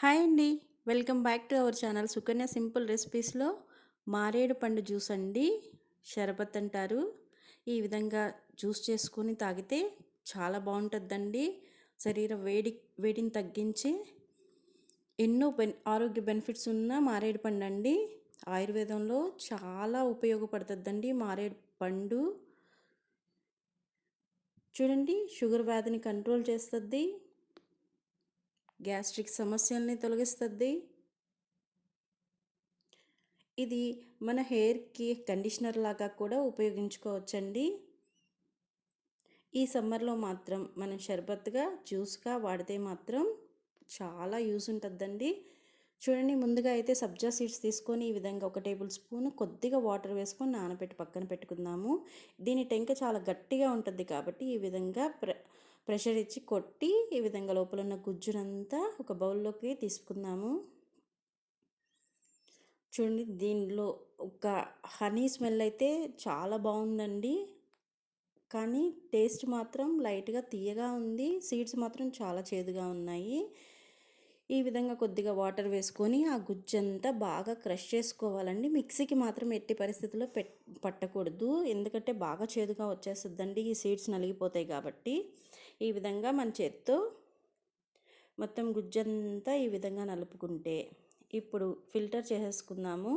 Hi అండి. Welcome back to our channel Sukanya simple రెసిపీస్లో మారేడు పండు జ్యూస్ అండి. షరబత్ అంటారు. ఈ విధంగా జ్యూస్ చేసుకొని తాగితే చాలా బాగుంటుందండి. శరీర వేడి వేడిని తగ్గించి ఎన్నో బెన్ ఆరోగ్య బెనిఫిట్స్ ఉన్న మారేడు పండు అండి. ఆయుర్వేదంలో చాలా ఉపయోగపడుతుందండి మారేడు పండు. చూడండి షుగర్ వ్యాధిని కంట్రోల్ చేస్తుంది. గ్యాస్ట్రిక్ సమస్యల్ని తొలగిస్తుంది. ఇది మన హెయిర్కి కండిషనర్ లాగా కూడా ఉపయోగించుకోవచ్చండి. ఈ సమ్మర్లో మాత్రం మనం షర్బత్గా జ్యూస్గా వాడితే మాత్రం చాలా యూజ్ ఉంటుందండి. చూడండి ముందుగా అయితే సబ్జా సీడ్స్ తీసుకొని ఈ విధంగా ఒక టేబుల్ స్పూన్ కొద్దిగా వాటర్ వేసుకొని నానబెట్టి పక్కన పెట్టుకుందాము. దీని టెంక చాలా గట్టిగా ఉంటుంది కాబట్టి ఈ విధంగా ప్ర ప్రెషర్ ఇచ్చి కొట్టి ఈ విధంగా లోపల ఉన్న గుజ్జునంతా ఒక బౌల్లోకి తీసుకుందాము. చూడండి దీనిలో ఒక హనీ స్మెల్ అయితే చాలా బాగుందండి. కానీ టేస్ట్ మాత్రం లైట్గా తీయగా ఉంది. సీడ్స్ మాత్రం చాలా చేదుగా ఉన్నాయి. ఈ విధంగా కొద్దిగా వాటర్ వేసుకొని ఆ గుజ్జంతా బాగా క్రష్ చేసుకోవాలండి. మిక్సీకి మాత్రం ఎట్టి పరిస్థితుల్లో పెట్ పట్టకూడదు. ఎందుకంటే బాగా చేదుగా వచ్చేస్తుందండి. ఈ సీడ్స్ నలిగిపోతాయి కాబట్టి. ఈ విధంగా మన చేత్తో మొత్తం గుజ్జంతా ఈ విధంగా నలుపుకుంటే ఇప్పుడు ఫిల్టర్ చేసేసుకుందాము.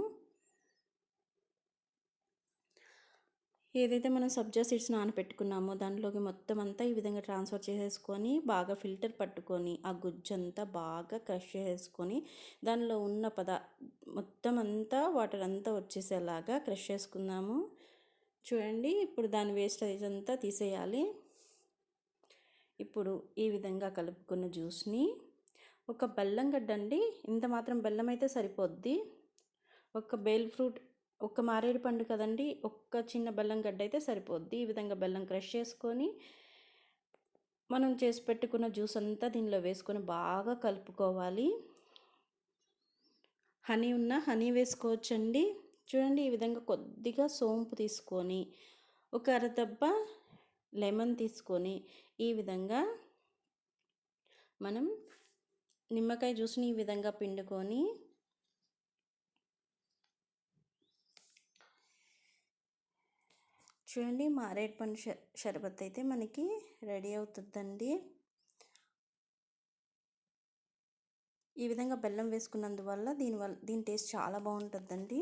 ఏదైతే మనం సబ్జా సీడ్స్ నానపెట్టుకున్నామో దాంట్లోకి మొత్తం అంతా ఈ విధంగా ట్రాన్స్ఫర్ చేసేసుకొని బాగా ఫిల్టర్ పట్టుకొని ఆ గుజ్జంతా బాగా క్రష్ చేసుకొని దానిలో ఉన్న పద మొత్తం అంతా వాటర్ అంతా వచ్చేసేలాగా క్రష్ చేసుకుందాము. చూడండి ఇప్పుడు దాని వేస్టేజ్ అంతా తీసేయాలి. ఇప్పుడు ఈ విధంగా కలుపుకున్న జ్యూస్ని ఒక బెల్లం గడ్డ అండి ఇంత మాత్రం బెల్లం అయితే సరిపోద్ది. ఒక బేల్ ఫ్రూట్ ఒక మారేడు పండు కదండి ఒక్క చిన్న బెల్లం గడ్డ అయితే సరిపోద్ది. ఈ విధంగా బెల్లం క్రష్ చేసుకొని మనం చేసి పెట్టుకున్న జ్యూస్ అంతా దీనిలో వేసుకొని బాగా కలుపుకోవాలి. హనీ ఉన్న హనీ వేసుకోవచ్చండి. చూడండి ఈ విధంగా కొద్దిగా సోంపు తీసుకొని ఒక అరదబ్బ లెమన్ తీసుకొని ఈ విధంగా మనం నిమ్మకాయ జ్యూస్ని ఈ విధంగా పిండుకొని చూడండి మారేడు పండు షర్బత్ అయితే మనకి రెడీ అవుతుందండి. ఈ విధంగా బెల్లం వేసుకున్నందువల్ల దీనివల్ల దీని టేస్ట్ చాలా బాగుంటుందండి.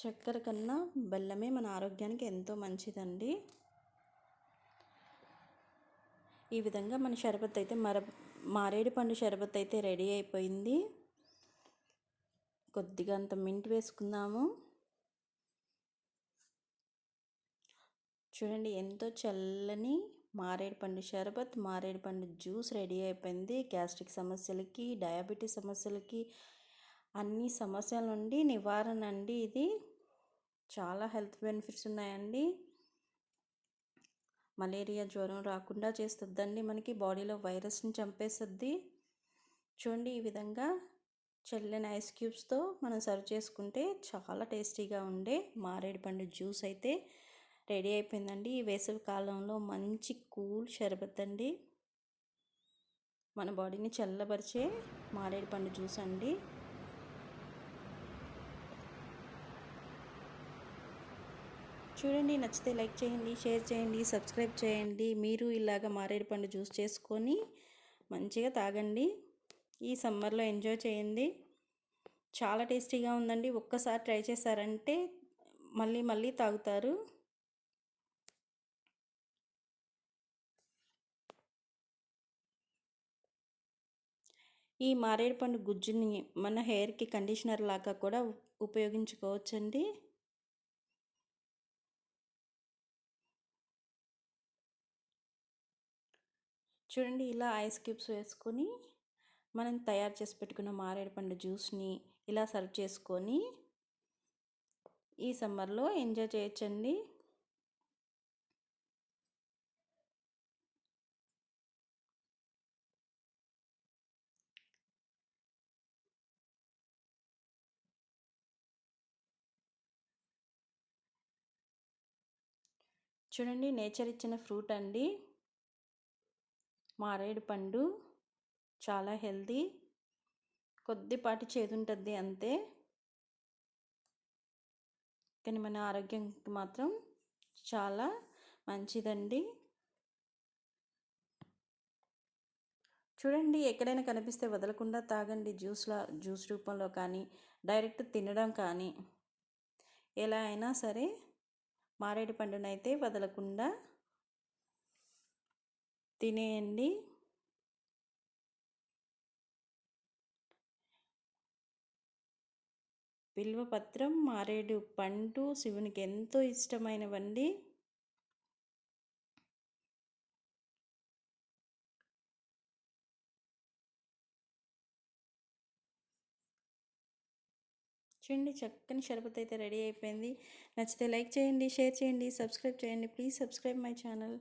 చక్కెర కన్నా బెల్లమే మన ఆరోగ్యానికి ఎంతో మంచిదండి. ఈ విధంగా మన షర్బత్ అయితే మర మారేడు పండు షర్బత్ అయితే రెడీ అయిపోయింది. కొద్దిగా అంత మింట్ వేసుకుందాము. చూడండి ఎంతో చల్లని మారేడు పండు షరబత్ మారేడు పండు జ్యూస్ రెడీ అయిపోయింది. గ్యాస్ట్రిక్ సమస్యలకి డయాబెటీస్ సమస్యలకి అన్ని సమస్యల నుండి నివారణ అండి ఇది. చాలా హెల్త్ బెనిఫిట్స్ ఉన్నాయండి. మలేరియా జ్వరం రాకుండా చేస్తుందండి మనకి. బాడీలో వైరస్ని చంపేస్తుంది చూడండి ఈ విధంగా చల్లని ఐస్ క్యూబ్స్తో మనం సర్వ్ చేసుకుంటే చాలా టేస్టీగా ఉండే మారేడుపండు జ్యూస్ అయితే రెడీ అయిపోయిందండి. ఈ వేసవి కాలంలో మంచి కూల్ షర్బత్ అండి. మన బాడీని చల్లబరిచే మారేడుపండు జ్యూస్ అండి. చూడండి నచ్చితే లైక్ చేయండి షేర్ చేయండి సబ్స్క్రైబ్ చేయండి. మీరు ఇలాగ మారేడు పండు జ్యూస్ చేసుకొని మంచిగా తాగండి. ఈ సమ్మర్లో ఎంజాయ్ చేయండి. చాలా టేస్టీగా ఉందండి. ఒక్కసారి ట్రై చేశారంటే మళ్ళీ మళ్ళీ తాగుతారు. ఈ మారేడు పండు గుజ్జుని మన హెయిర్కి కండిషనర్ లాగా కూడా ఉపయోగించుకోవచ్చండి. చూడండి ఇలా ఐస్ క్యూబ్స్ వేసుకొని మనం తయారు చేసి పెట్టుకున్న మారేడు పండు జ్యూస్ని ఇలా సర్వ్ చేసుకొని ఈ సమ్మర్లో ఎంజాయ్ చేయొచ్చండి. చూడండి నేచర్ ఇచ్చిన ఫ్రూట్ అండి. మారేడు పండు చాలా హెల్తీ. కొద్దిపాటి చేదు ఉంటుంది అంతే. కానీ మన ఆరోగ్యానికి మాత్రం చాలా మంచిదండి. చూడండి ఎక్కడైనా కనిపిస్తే వదలకుండా తాగండి. జ్యూస్లా జ్యూస్ రూపంలో కానీ డైరెక్ట్ తినడం కానీ ఎలా అయినా సరే మారేడు పండునైతే వదలకుండా తినేయండి బిల్వపత్రం మారేడు పండు శివునికి ఎంతో ఇష్టమైనవండి. చూడండి చక్కని షరబత్ అయితే రెడీ అయిపోయింది. నచ్చితే లైక్ చేయండి షేర్ చేయండి సబ్స్క్రైబ్ చేయండి. Please subscribe my channel.